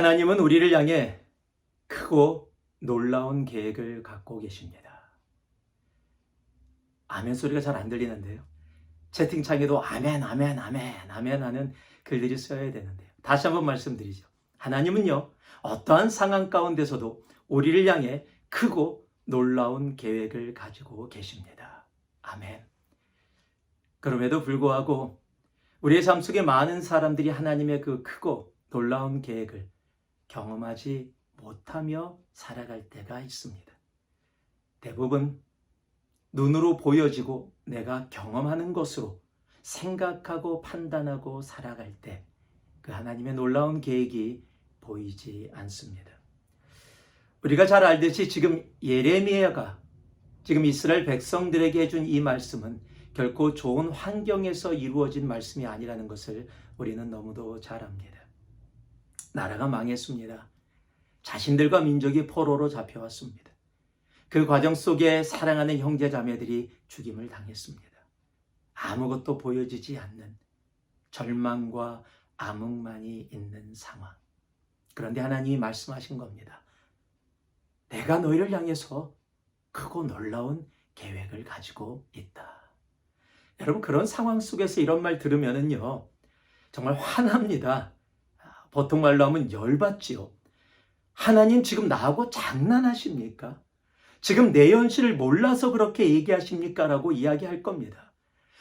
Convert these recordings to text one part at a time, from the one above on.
하나님은 우리를 향해 크고 놀라운 계획을 갖고 계십니다. 아멘 소리가 잘 안 들리는데요. 채팅창에도 아멘, 아멘, 아멘, 아멘 하는 글들이 써야 되는데요. 다시 한번 말씀드리죠. 하나님은요, 어떠한 상황 가운데서도 우리를 향해 크고 놀라운 계획을 가지고 계십니다. 아멘. 그럼에도 불구하고 우리의 삶 속에 많은 사람들이 하나님의 그 크고 놀라운 계획을 경험하지 못하며 살아갈 때가 있습니다. 대부분 눈으로 보여지고 내가 경험하는 것으로 생각하고 판단하고 살아갈 때 그 하나님의 놀라운 계획이 보이지 않습니다. 우리가 잘 알듯이 지금 예레미야가 지금 이스라엘 백성들에게 해준 이 말씀은 결코 좋은 환경에서 이루어진 말씀이 아니라는 것을 우리는 너무도 잘 압니다. 나라가 망했습니다. 자신들과 민족이 포로로 잡혀왔습니다. 그 과정 속에 사랑하는 형제 자매들이 죽임을 당했습니다. 아무것도 보여지지 않는 절망과 암흑만이 있는 상황. 그런데 하나님이 말씀하신 겁니다. 내가 너희를 향해서 크고 놀라운 계획을 가지고 있다. 여러분 그런 상황 속에서 이런 말 들으면은요 정말 화납니다. 보통 말로 하면 열받지요. 하나님 지금 나하고 장난하십니까? 지금 내 현실을 몰라서 그렇게 얘기하십니까? 라고 이야기할 겁니다.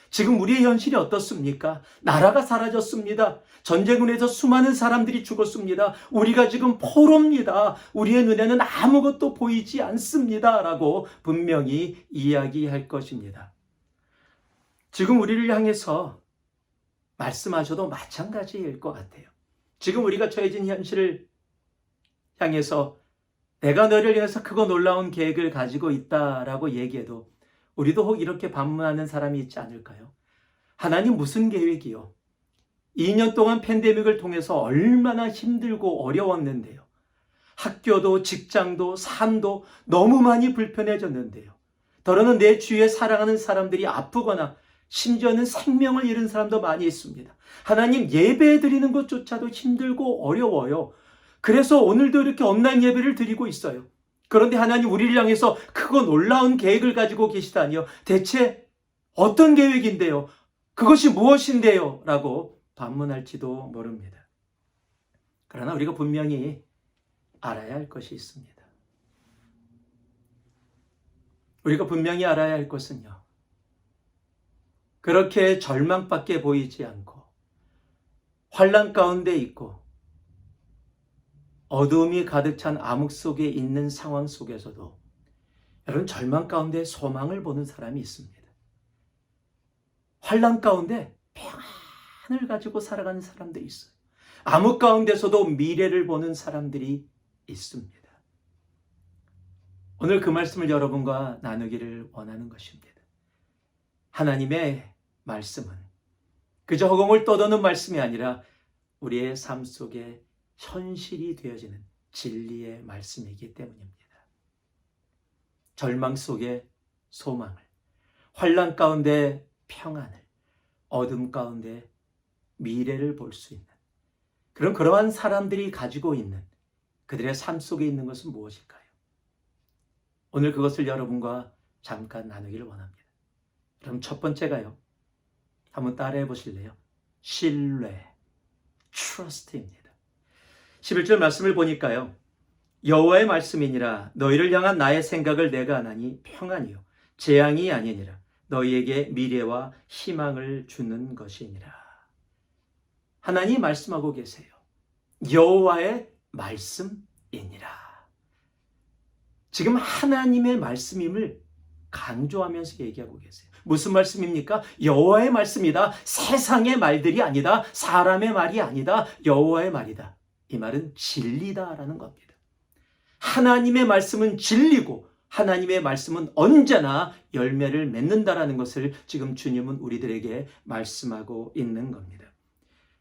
지금 우리의 현실이 어떻습니까? 나라가 사라졌습니다. 전쟁군에서 수많은 사람들이 죽었습니다. 우리가 지금 포로입니다. 우리의 눈에는 아무것도 보이지 않습니다. 라고 분명히 이야기할 것입니다. 지금 우리를 향해서 말씀하셔도 마찬가지일 것 같아요. 지금 우리가 처해진 현실을 향해서 내가 너를 위해서 크고 놀라운 계획을 가지고 있다라고 얘기해도 우리도 혹 이렇게 반문하는 사람이 있지 않을까요? 하나님 무슨 계획이요? 2년 동안 팬데믹을 통해서 얼마나 힘들고 어려웠는데요. 학교도 직장도 삶도 너무 많이 불편해졌는데요. 더러는 내 주위에 사랑하는 사람들이 아프거나 심지어는 생명을 잃은 사람도 많이 있습니다. 하나님 예배 드리는 것조차도 힘들고 어려워요. 그래서 오늘도 이렇게 온라인 예배를 드리고 있어요. 그런데 하나님 우리를 향해서 크고 놀라운 계획을 가지고 계시다니요. 대체 어떤 계획인데요? 그것이 무엇인데요? 라고 반문할지도 모릅니다. 그러나 우리가 분명히 알아야 할 것이 있습니다. 우리가 분명히 알아야 할 것은요. 그렇게 절망밖에 보이지 않고 환란 가운데 있고 어두움이 가득 찬 암흑 속에 있는 상황 속에서도 여러분 절망 가운데 소망을 보는 사람이 있습니다. 환란 가운데 평안을 가지고 살아가는 사람들이 있어요. 암흑 가운데서도 미래를 보는 사람들이 있습니다. 오늘 그 말씀을 여러분과 나누기를 원하는 것입니다. 하나님의 말씀은 그저 허공을 떠도는 말씀이 아니라 우리의 삶 속에 현실이 되어지는 진리의 말씀이기 때문입니다. 절망 속에 소망을, 환란 가운데 평안을, 어둠 가운데 미래를 볼 수 있는 그런 그러한 사람들이 가지고 있는 그들의 삶 속에 있는 것은 무엇일까요? 오늘 그것을 여러분과 잠깐 나누기를 원합니다. 그럼 첫 번째가요. 한번 따라해 보실래요? 신뢰, trust입니다. 11절 말씀을 보니까요. 여호와의 말씀이니라 너희를 향한 나의 생각을 내가 하나니 평안이요 재앙이 아니니라 너희에게 미래와 희망을 주는 것이니라. 하나님 말씀하고 계세요. 여호와의 말씀이니라. 지금 하나님의 말씀임을 강조하면서 얘기하고 계세요. 무슨 말씀입니까? 여호와의 말씀이다. 세상의 말들이 아니다. 사람의 말이 아니다. 여호와의 말이다. 이 말은 진리다라는 겁니다. 하나님의 말씀은 진리고 하나님의 말씀은 언제나 열매를 맺는다라는 것을 지금 주님은 우리들에게 말씀하고 있는 겁니다.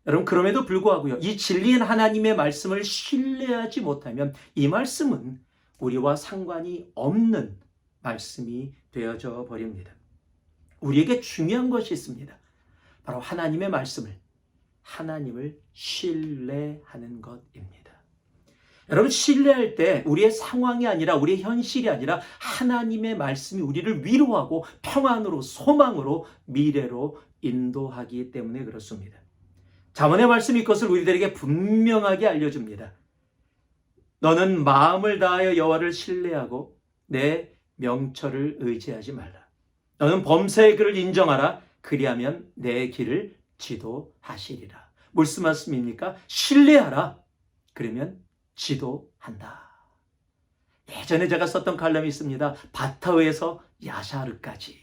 여러분 그럼에도 불구하고요. 이 진리인 하나님의 말씀을 신뢰하지 못하면 이 말씀은 우리와 상관이 없는 말씀이 되어져 버립니다. 우리에게 중요한 것이 있습니다. 바로 하나님의 말씀을 하나님을 신뢰하는 것입니다. 여러분 신뢰할 때 우리의 상황이 아니라 우리의 현실이 아니라 하나님의 말씀이 우리를 위로하고 평안으로 소망으로 미래로 인도하기 때문에 그렇습니다. 자문의 말씀이 이것을 우리들에게 분명하게 알려줍니다. 너는 마음을 다하여 여호와를 신뢰하고 내 명철을 의지하지 말라. 너는 범사의 그를 인정하라. 그리하면 내 길을 지도하시리라. 무슨 말씀입니까? 신뢰하라. 그러면 지도한다. 예전에 제가 썼던 칼럼이 있습니다. 바타흐에서 야샤르까지.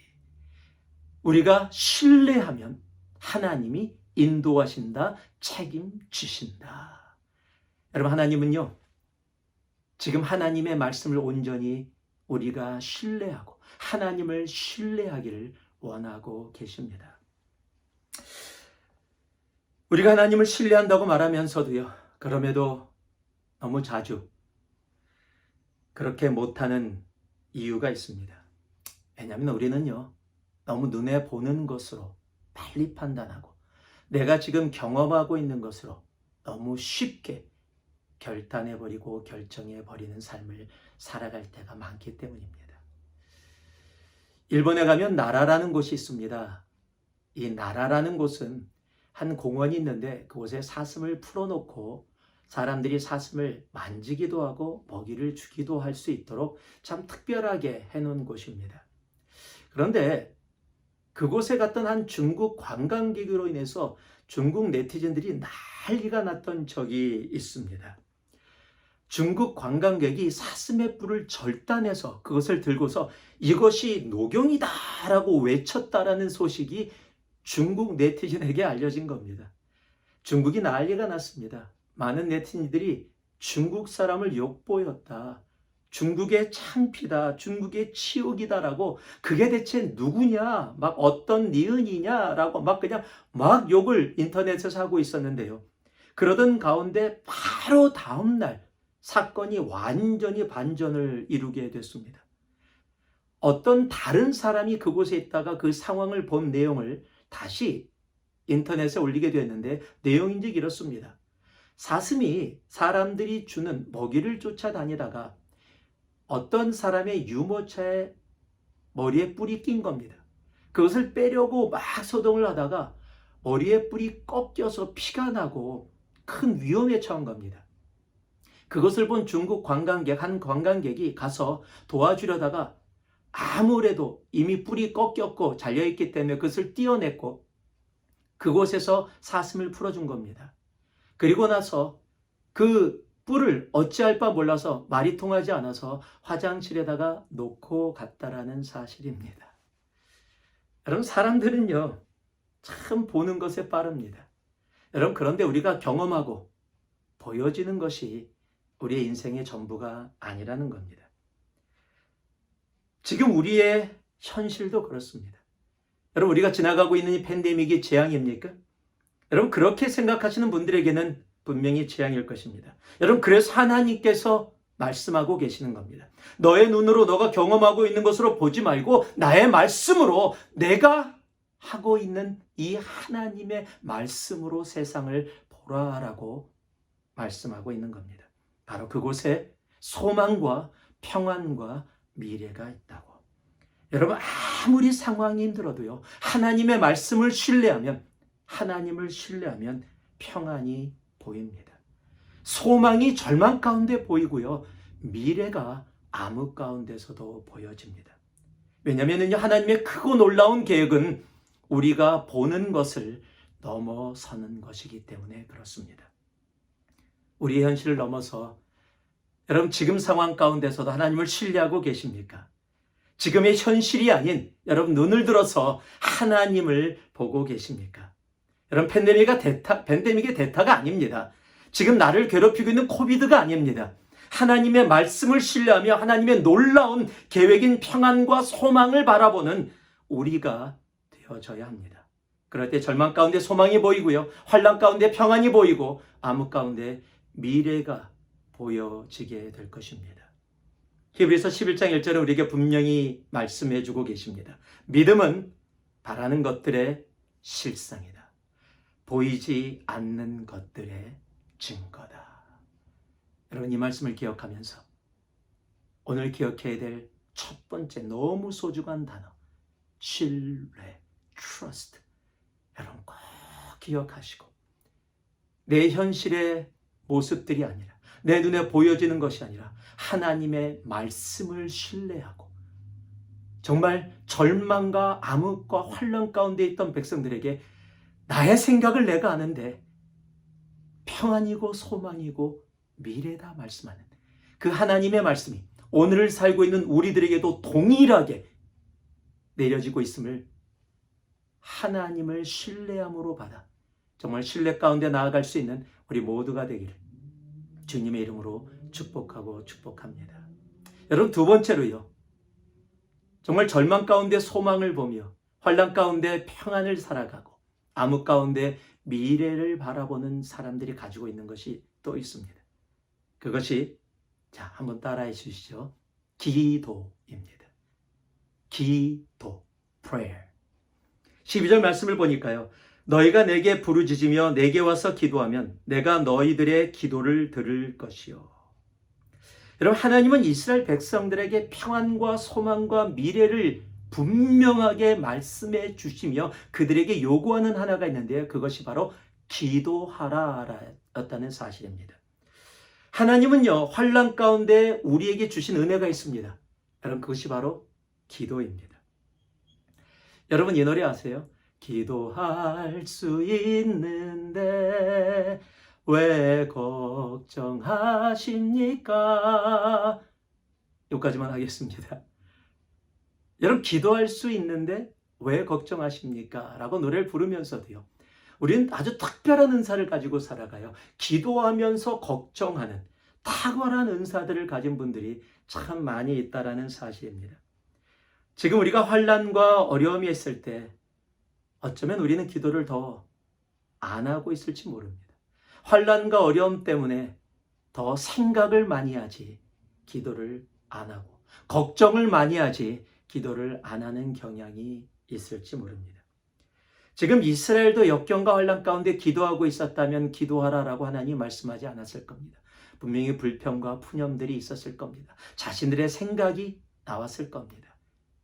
우리가 신뢰하면 하나님이 인도하신다, 책임지신다. 여러분, 하나님은요, 지금 하나님의 말씀을 온전히 우리가 신뢰하고 하나님을 신뢰하기를 원하고 계십니다. 우리가 하나님을 신뢰한다고 말하면서도요, 그럼에도 너무 자주 그렇게 못하는 이유가 있습니다. 왜냐하면 우리는요, 너무 눈에 보는 것으로 빨리 판단하고 내가 지금 경험하고 있는 것으로 너무 쉽게 결단해버리고 결정해버리는 삶을 살아갈 때가 많기 때문입니다. 일본에 가면 나라라는 곳이 있습니다. 이 나라라는 곳은 한 공원이 있는데 그곳에 사슴을 풀어놓고 사람들이 사슴을 만지기도 하고 먹이를 주기도 할 수 있도록 참 특별하게 해놓은 곳입니다. 그런데 그곳에 갔던 한 중국 관광객으로 인해서 중국 네티즌들이 난리가 났던 적이 있습니다. 중국 관광객이 사슴의 뿔을 절단해서 그것을 들고서 이것이 녹용이다라고 외쳤다라는 소식이 중국 네티즌에게 알려진 겁니다. 중국이 난리가 났습니다. 많은 네티즌들이 중국 사람을 욕보였다. 중국의 창피다, 중국의 치욕이다라고 그게 대체 누구냐, 막 어떤 니은이냐라고 막 그냥 막 욕을 인터넷에서 하고 있었는데요. 그러던 가운데 바로 다음 날 사건이 완전히 반전을 이루게 됐습니다. 어떤 다른 사람이 그곳에 있다가 그 상황을 본 내용을 다시 인터넷에 올리게 됐는데 내용인지 이렇습니다. 사슴이 사람들이 주는 먹이를 쫓아다니다가 어떤 사람의 유모차에 머리에 뿔이 낀 겁니다. 그것을 빼려고 막 소동을 하다가 머리에 뿔이 꺾여서 피가 나고 큰 위험에 처한 겁니다. 그것을 본 중국 관광객, 한 관광객이 가서 도와주려다가 아무래도 이미 뿔이 꺾였고 잘려있기 때문에 그것을 띄어냈고 그곳에서 사슴을 풀어준 겁니다. 그리고 나서 그 뿔을 어찌할 바 몰라서 말이 통하지 않아서 화장실에다가 놓고 갔다라는 사실입니다. 여러분, 사람들은요, 참 보는 것에 빠릅니다. 여러분, 그런데 우리가 경험하고 보여지는 것이 우리의 인생의 전부가 아니라는 겁니다. 지금 우리의 현실도 그렇습니다. 여러분, 우리가 지나가고 있는 이 팬데믹이 재앙입니까? 여러분, 그렇게 생각하시는 분들에게는 분명히 재앙일 것입니다. 여러분, 그래서 하나님께서 말씀하고 계시는 겁니다. 너의 눈으로 너가 경험하고 있는 것으로 보지 말고 나의 말씀으로 내가 하고 있는 이 하나님의 말씀으로 세상을 보라라고 말씀하고 있는 겁니다. 바로 그곳에 소망과 평안과 미래가 있다고. 여러분, 아무리 상황이 힘들어도요, 하나님의 말씀을 신뢰하면, 하나님을 신뢰하면 평안이 보입니다. 소망이 절망 가운데 보이고요, 미래가 암흑 가운데서도 보여집니다. 왜냐하면 하나님의 크고 놀라운 계획은 우리가 보는 것을 넘어서는 것이기 때문에 그렇습니다. 우리의 현실을 넘어서 여러분 지금 상황 가운데서도 하나님을 신뢰하고 계십니까? 지금의 현실이 아닌 여러분 눈을 들어서 하나님을 보고 계십니까? 여러분 팬데믹이 대타, 팬데믹의 대타가 아닙니다. 지금 나를 괴롭히고 있는 코비드가 아닙니다. 하나님의 말씀을 신뢰하며 하나님의 놀라운 계획인 평안과 소망을 바라보는 우리가 되어져야 합니다. 그럴 때 절망 가운데 소망이 보이고요. 환란 가운데 평안이 보이고 암흑 가운데 미래가 보여지게 될 것입니다. 히브리서 11장 1절에 우리에게 분명히 말씀해 주고 계십니다. 믿음은 바라는 것들의 실상이다. 보이지 않는 것들의 증거다. 여러분 이 말씀을 기억하면서 오늘 기억해야 될 첫 번째 너무 소중한 단어 신뢰, trust. 여러분 꼭 기억하시고 내 현실의 모습들이 아니라 내 눈에 보여지는 것이 아니라 하나님의 말씀을 신뢰하고 정말 절망과 암흑과 환란 가운데 있던 백성들에게 나의 생각을 내가 아는데 평안이고 소망이고 미래다 말씀하는 그 하나님의 말씀이 오늘을 살고 있는 우리들에게도 동일하게 내려지고 있음을 하나님을 신뢰함으로 받아 정말 신뢰 가운데 나아갈 수 있는 우리 모두가 되기를 주님의 이름으로 축복하고 축복합니다. 여러분 두 번째로요. 정말 절망 가운데 소망을 보며 환란 가운데 평안을 살아가고 암흑 가운데 미래를 바라보는 사람들이 가지고 있는 것이 또 있습니다. 그것이 자, 한번 따라해 주시죠. 기도입니다. 기도, prayer. 12절 말씀을 보니까요. 너희가 내게 부르짖으며 내게 와서 기도하면 내가 너희들의 기도를 들을 것이요. 여러분, 하나님은 이스라엘 백성들에게 평안과 소망과 미래를 분명하게 말씀해 주시며 그들에게 요구하는 하나가 있는데요. 그것이 바로 기도하라였다는 사실입니다. 하나님은요, 환란 가운데 우리에게 주신 은혜가 있습니다. 여러분, 그것이 바로 기도입니다. 여러분, 이 노래 아세요? 기도할 수 있는데 왜 걱정하십니까? 여기까지만 하겠습니다. 여러분, 기도할 수 있는데 왜 걱정하십니까? 라고 노래를 부르면서도요. 우리는 아주 특별한 은사를 가지고 살아가요. 기도하면서 걱정하는 탁월한 은사들을 가진 분들이 참 많이 있다라는 사실입니다. 지금 우리가 환란과 어려움이 있을 때 어쩌면 우리는 기도를 더 안 하고 있을지 모릅니다. 환란과 어려움 때문에 더 생각을 많이 하지 기도를 안 하고 걱정을 많이 하지 기도를 안 하는 경향이 있을지 모릅니다. 지금 이스라엘도 역경과 환란 가운데 기도하고 있었다면 기도하라라고 하나님 말씀하지 않았을 겁니다. 분명히 불평과 푸념들이 있었을 겁니다. 자신들의 생각이 나왔을 겁니다.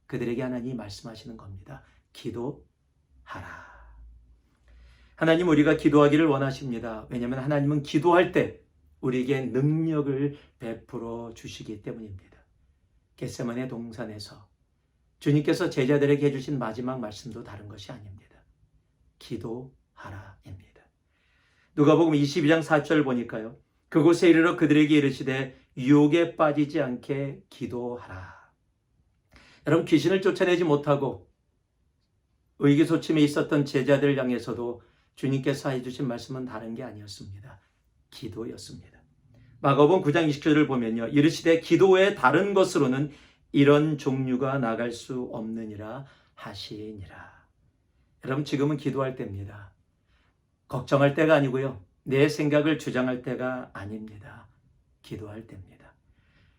그들에게 하나님이 말씀하시는 겁니다. 기도 하라. 하나님 우리가 기도하기를 원하십니다. 왜냐하면 하나님은 기도할 때 우리에게 능력을 베풀어 주시기 때문입니다. 겟세만의 동산에서 주님께서 제자들에게 해주신 마지막 말씀도 다른 것이 아닙니다. 기도하라입니다. 누가복음 22장 4절 보니까요. 그곳에 이르러 그들에게 이르시되 유혹에 빠지지 않게 기도하라. 여러분 귀신을 쫓아내지 못하고 의기소침에 있었던 제자들을 향해서도 주님께서 해주신 말씀은 다른 게 아니었습니다. 기도였습니다. 마가복음 9장 20절을 보면요. 이르시되 기도의 다른 것으로는 이런 종류가 나갈 수 없느니라 하시니라. 여러분 지금은 기도할 때입니다. 걱정할 때가 아니고요. 내 생각을 주장할 때가 아닙니다. 기도할 때입니다.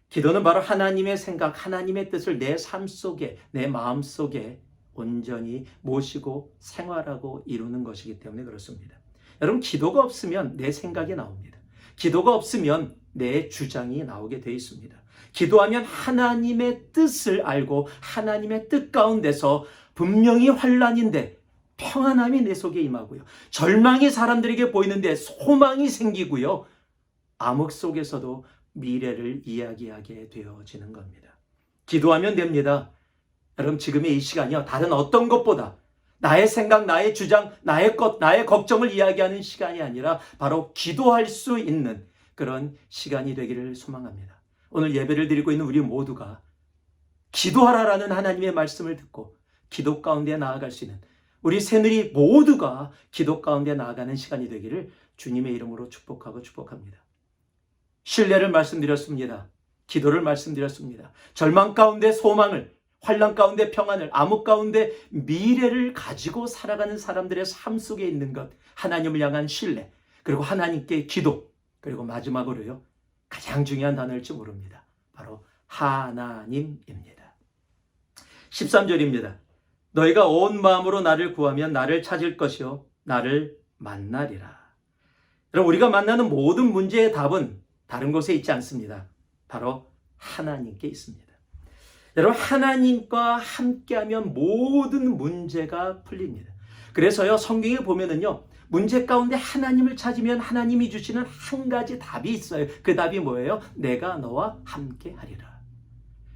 기도는 바로 하나님의 생각, 하나님의 뜻을 내 삶 속에, 내 마음 속에 온전히 모시고 생활하고 이루는 것이기 때문에 그렇습니다. 여러분, 기도가 없으면 내 생각이 나옵니다. 기도가 없으면 내 주장이 나오게 되어 있습니다. 기도하면 하나님의 뜻을 알고 하나님의 뜻 가운데서 분명히 환란인데 평안함이 내 속에 임하고요. 절망이 사람들에게 보이는데 소망이 생기고요. 암흑 속에서도 미래를 이야기하게 되어지는 겁니다. 기도하면 됩니다. 여러분 지금의 이 시간이요. 다른 어떤 것보다 나의 생각, 나의 주장, 나의 것, 나의 걱정을 이야기하는 시간이 아니라 바로 기도할 수 있는 그런 시간이 되기를 소망합니다. 오늘 예배를 드리고 있는 우리 모두가 기도하라라는 하나님의 말씀을 듣고 기도 가운데 나아갈 수 있는 우리 새누리 모두가 기도 가운데 나아가는 시간이 되기를 주님의 이름으로 축복하고 축복합니다. 신뢰를 말씀드렸습니다. 기도를 말씀드렸습니다. 절망 가운데 소망을, 환란 가운데 평안을, 암흑 가운데 미래를 가지고 살아가는 사람들의 삶 속에 있는 것, 하나님을 향한 신뢰, 그리고 하나님께 기도, 그리고 마지막으로요, 가장 중요한 단어일지 모릅니다. 바로 하나님입니다. 13절입니다. 너희가 온 마음으로 나를 구하면 나를 찾을 것이요 나를 만나리라. 여러분 우리가 만나는 모든 문제의 답은 다른 곳에 있지 않습니다. 바로 하나님께 있습니다. 여러분 하나님과 함께하면 모든 문제가 풀립니다. 그래서요 성경에 보면은요 문제 가운데 하나님을 찾으면 하나님이 주시는 한 가지 답이 있어요. 그 답이 뭐예요? 내가 너와 함께하리라.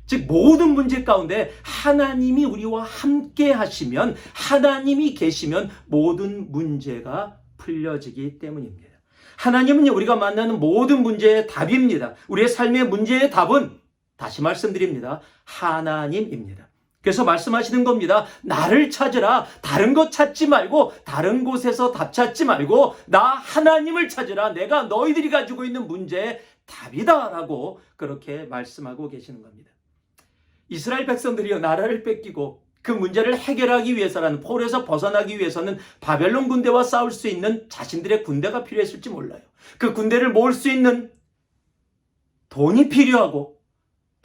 즉 모든 문제 가운데 하나님이 우리와 함께 하시면 하나님이 계시면 모든 문제가 풀려지기 때문입니다. 하나님은 우리가 만나는 모든 문제의 답입니다. 우리의 삶의 문제의 답은 다시 말씀드립니다. 하나님입니다. 그래서 말씀하시는 겁니다. 나를 찾으라. 다른 것 찾지 말고 다른 곳에서 답 찾지 말고 나 하나님을 찾으라. 내가 너희들이 가지고 있는 문제의 답이다 라고 그렇게 말씀하고 계시는 겁니다. 이스라엘 백성들이요 나라를 뺏기고 그 문제를 해결하기 위해서라는 폴에서 벗어나기 위해서는 바벨론 군대와 싸울 수 있는 자신들의 군대가 필요했을지 몰라요. 그 군대를 모을 수 있는 돈이 필요하고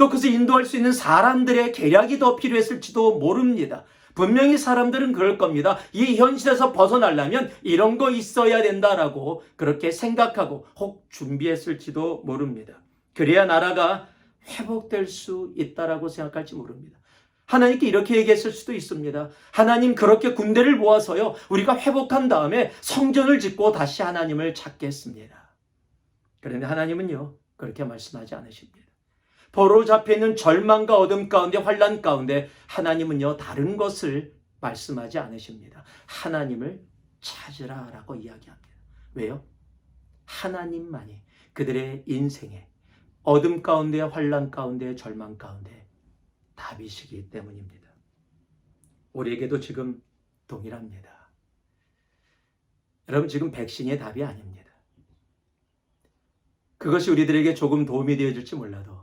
또 그것을 인도할 수 있는 사람들의 계략이 더 필요했을지도 모릅니다. 분명히 사람들은 그럴 겁니다. 이 현실에서 벗어나려면 이런 거 있어야 된다라고 그렇게 생각하고 혹 준비했을지도 모릅니다. 그래야 나라가 회복될 수 있다라고 생각할지 모릅니다. 하나님께 이렇게 얘기했을 수도 있습니다. 하나님 그렇게 군대를 모아서요. 우리가 회복한 다음에 성전을 짓고 다시 하나님을 찾겠습니다. 그런데 하나님은요. 그렇게 말씀하지 않으십니다. 포로 잡혀 있는 절망과 어둠 가운데 환란 가운데 하나님은요. 다른 것을 말씀하지 않으십니다. 하나님을 찾으라라고 이야기합니다. 왜요? 하나님만이 그들의 인생에 어둠 가운데 환란 가운데 절망 가운데 답이시기 때문입니다. 우리에게도 지금 동일합니다. 여러분 지금 백신이 답이 아닙니다. 그것이 우리들에게 조금 도움이 되어줄지 몰라도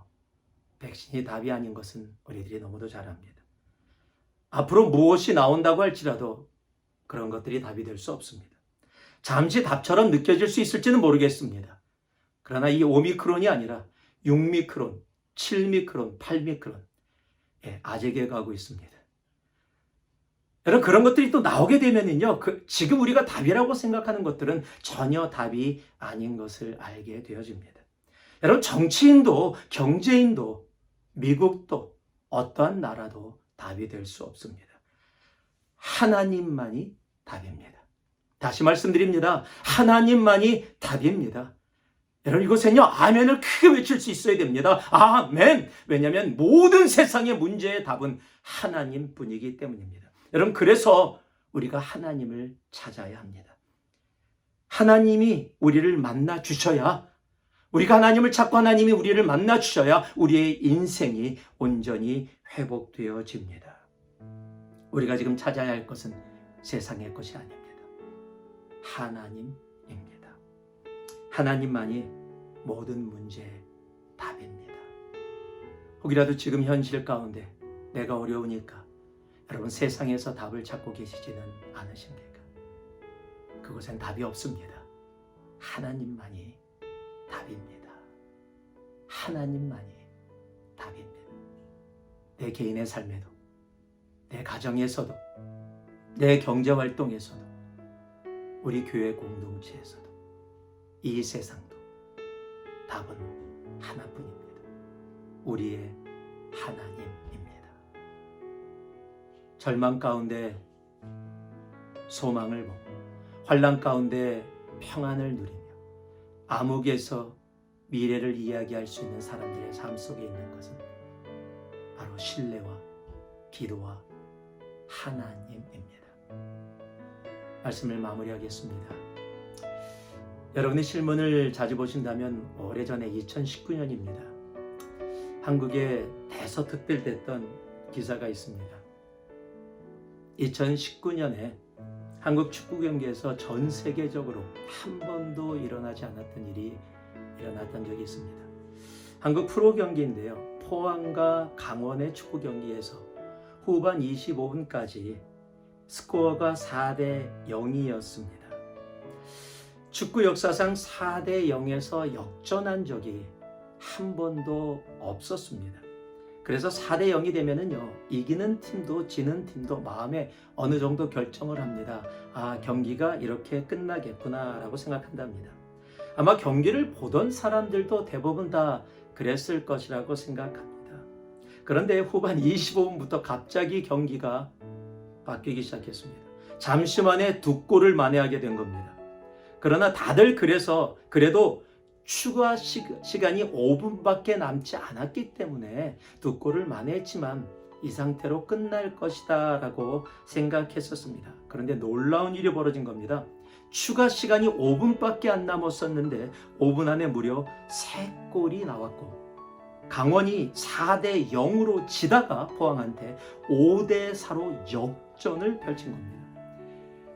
백신이 답이 아닌 것은 우리들이 너무도 잘 압니다. 앞으로 무엇이 나온다고 할지라도 그런 것들이 답이 될 수 없습니다. 잠시 답처럼 느껴질 수 있을지는 모르겠습니다. 그러나 이 오미크론이 아니라 6미크론, 7미크론, 8미크론, 예, 아재게 가고 있습니다. 여러분 그런 것들이 또 나오게 되면은요, 그 지금 우리가 답이라고 생각하는 것들은 전혀 답이 아닌 것을 알게 되어집니다. 여러분 정치인도 경제인도 미국도 어떠한 나라도 답이 될 수 없습니다. 하나님만이 답입니다. 다시 말씀드립니다. 하나님만이 답입니다. 여러분 이곳에는요 아멘을 크게 외칠 수 있어야 됩니다. 아멘. 왜냐하면 모든 세상의 문제의 답은 하나님 분이기 때문입니다. 여러분 그래서 우리가 하나님을 찾아야 합니다. 하나님이 우리를 만나 주셔야 우리가 하나님을 찾고 하나님이 우리를 만나 주셔야 우리의 인생이 온전히 회복되어집니다. 우리가 지금 찾아야 할 것은 세상의 것이 아닙니다. 하나님입니다. 하나님만이 모든 문제의 답입니다. 혹이라도 지금 현실 가운데 내가 어려우니까 여러분 세상에서 답을 찾고 계시지는 않으십니까? 그곳엔 답이 없습니다. 하나님만이 답입니다. 하나님만이 답입니다. 내 개인의 삶에도, 내 가정에서도, 내 경제 활동에서도, 우리 교회 공동체에서도, 이 세상도 답은 하나뿐입니다. 우리의 하나님입니다. 절망 가운데 소망을 보고 환란 가운데 평안을 누리며 암흑에서 미래를 이야기할 수 있는 사람들의 삶 속에 있는 것은 바로 신뢰와 기도와 하나님입니다. 말씀을 마무리하겠습니다. 여러분이 실문을 자주 보신다면 오래전에 2019년입니다. 한국에 대서특필됐던 기사가 있습니다. 2019년에 한국 축구 경기에서 전 세계적으로 한 번도 일어나지 않았던 일이 일어났던 적이 있습니다. 한국 프로 경기인데요. 포항과 강원의 축구 경기에서 후반 25분까지 스코어가 4대 0이었습니다. 축구 역사상 4대 0에서 역전한 적이 한 번도 없었습니다. 그래서 4대 0이 되면은요, 이기는 팀도 지는 팀도 마음에 어느 정도 결정을 합니다. 아, 경기가 이렇게 끝나겠구나라고 생각한답니다. 아마 경기를 보던 사람들도 대부분 다 그랬을 것이라고 생각합니다. 그런데 후반 25분부터 갑자기 경기가 바뀌기 시작했습니다. 잠시 만에 두 골을 만회하게 된 겁니다. 그러나 다들 그래서 그래도 추가 시, 시간이 5분밖에 남지 않았기 때문에 두 골을 만회했지만 이 상태로 끝날 것이다 라고 생각했었습니다. 그런데 놀라운 일이 벌어진 겁니다. 추가 시간이 5분밖에 안 남았었는데 5분 안에 무려 3골이 나왔고 강원이 4대 0으로 지다가 포항한테 5대 4로 역전을 펼친 겁니다.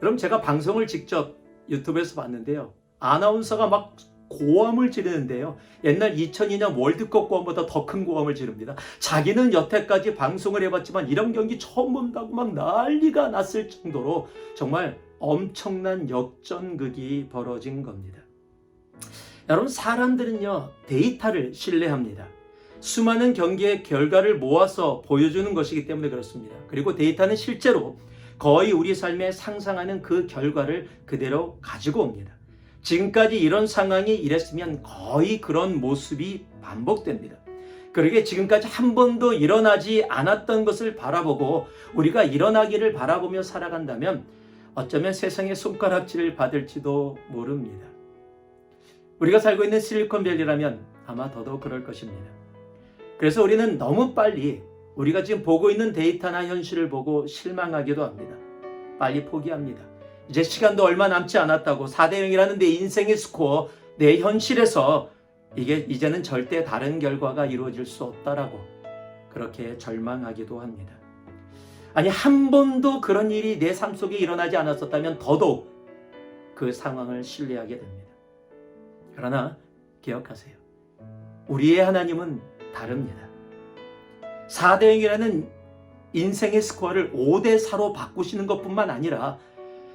그럼 제가 방송을 직접 유튜브에서 봤는데요. 아나운서가 막 고함을 지르는데요. 옛날 2002년 월드컵 고함보다 더 큰 고함을 지릅니다. 자기는 여태까지 방송을 해봤지만 이런 경기 처음 본다고 막 난리가 났을 정도로 정말 엄청난 역전극이 벌어진 겁니다. 여러분 사람들은요 데이터를 신뢰합니다. 수많은 경기의 결과를 모아서 보여주는 것이기 때문에 그렇습니다. 그리고 데이터는 실제로 거의 우리 삶에 상상하는 그 결과를 그대로 가지고 옵니다. 지금까지 이런 상황이 이랬으면 거의 그런 모습이 반복됩니다. 그러게 지금까지 한 번도 일어나지 않았던 것을 바라보고 우리가 일어나기를 바라보며 살아간다면 어쩌면 세상의 손가락질을 받을지도 모릅니다. 우리가 살고 있는 실리콘밸리라면 아마 더더욱 그럴 것입니다. 그래서 우리는 너무 빨리 우리가 지금 보고 있는 데이터나 현실을 보고 실망하기도 합니다. 빨리 포기합니다. 이제 시간도 얼마 남지 않았다고 4대 0이라는 내 인생의 스코어, 내 현실에서 이게 이제는 절대 다른 결과가 이루어질 수 없다라고 그렇게 절망하기도 합니다. 아니 한 번도 그런 일이 내 삶 속에 일어나지 않았었다면 더더욱 그 상황을 신뢰하게 됩니다. 그러나 기억하세요. 우리의 하나님은 다릅니다. 4대 0이라는 인생의 스코어를 5대 4로 바꾸시는 것뿐만 아니라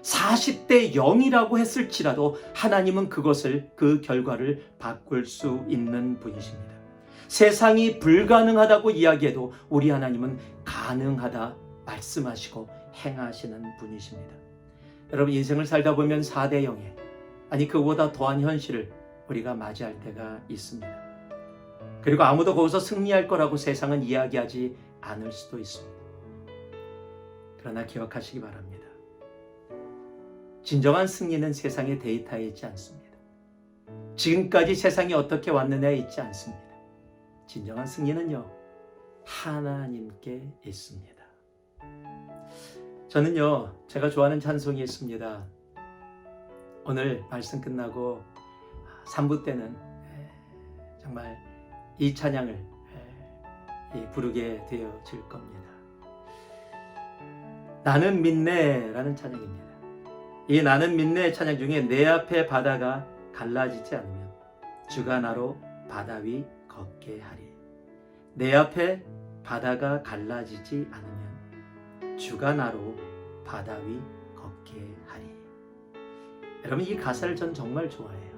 40대 0이라고 했을지라도 하나님은 그것을 그 결과를 바꿀 수 있는 분이십니다. 세상이 불가능하다고 이야기해도 우리 하나님은 가능하다 말씀하시고 행하시는 분이십니다. 여러분 인생을 살다 보면 4대 0에 아니 그보다 더한 현실을 우리가 맞이할 때가 있습니다. 그리고 아무도 거기서 승리할 거라고 세상은 이야기하지 않을 수도 있습니다. 그러나 기억하시기 바랍니다. 진정한 승리는 세상의 데이터에 있지 않습니다. 지금까지 세상이 어떻게 왔느냐에 있지 않습니다. 진정한 승리는요, 하나님께 있습니다. 저는요, 제가 좋아하는 찬송이 있습니다. 오늘 말씀 끝나고 3부 때는 정말 이 찬양을 부르게 되어질 겁니다. 나는 믿네 라는 찬양입니다. 이 나는 믿네 찬양 중에 내 앞에 바다가 갈라지지 않으면 주가 나로 바다 위 걷게 하리. 내 앞에 바다가 갈라지지 않으면 주가 나로 바다 위 걷게 하리. 여러분 이 가사를 전 정말 좋아해요.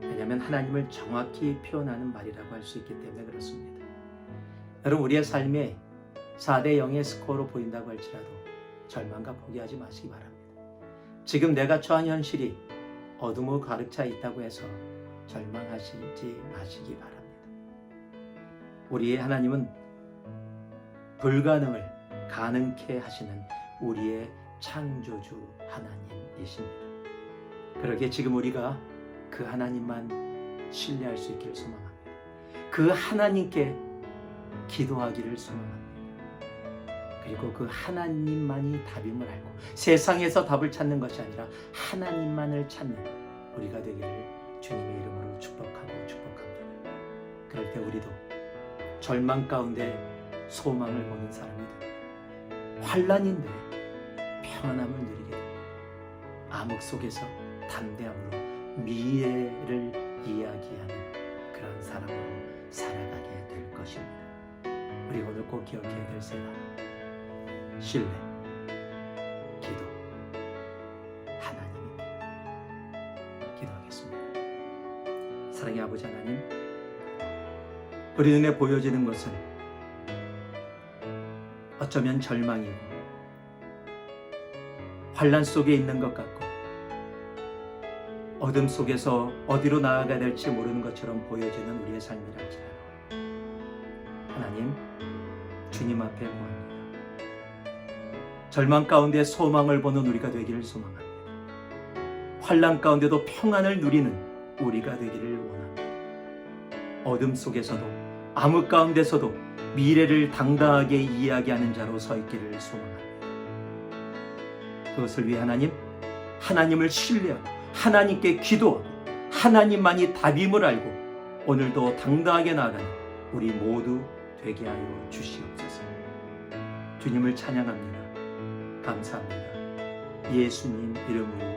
왜냐하면 하나님을 정확히 표현하는 말이라고 할 수 있기 때문에 그렇습니다. 여러분 우리의 삶에 4대 0의 스코어로 보인다고 할지라도 절망과 포기하지 마시기 바랍니다. 지금 내가 처한 현실이 어둠으로 가득 차 있다고 해서 절망하시지 마시기 바랍니다. 우리의 하나님은 불가능을 가능케 하시는 우리의 창조주 하나님이십니다. 그러기에 지금 우리가 그 하나님만 신뢰할 수 있기를 소망합니다. 그 하나님께 기도하기를 소망합니다. 그리고 그 하나님만이 답임을 알고 세상에서 답을 찾는 것이 아니라 하나님만을 찾는 우리가 되기를 주님의 이름으로 축복하고 축복합니다. 그럴 때 우리도 절망 가운데 소망을 보는 사람이 됩니다. 환란인데 평안함을 누리게 됩니다. 암흑 속에서 담대함으로 미래를 이야기하는 그런 사람으로 살아가게 될 것입니다. 우리 오늘 꼭 기억해야 될 생각. 신뢰, 기도, 하나님입니다. 기도하겠습니다. 사랑의 아버지 하나님, 우리 눈에 보여지는 것은 어쩌면 절망이고 환란 속에 있는 것 같고 어둠 속에서 어디로 나아가야 될지 모르는 것처럼 보여지는 우리의 삶이랄지라도 하나님 주님 앞에 구합니다. 절망 가운데 소망을 보는 우리가 되기를 소망합니다. 환란 가운데도 평안을 누리는 우리가 되기를 원합니다. 어둠 속에서도 암흑 가운데서도 미래를 당당하게 이야기하는 자로 서 있기를 소망합니다. 그것을 위해 하나님 하나님을 신뢰하고 하나님께 기도하고 하나님만이 답임을 알고 오늘도 당당하게 나아가는 우리 모두 되게 하여 주시옵소서. 주님을 찬양합니다. 감사합니다. 예수님 이름으로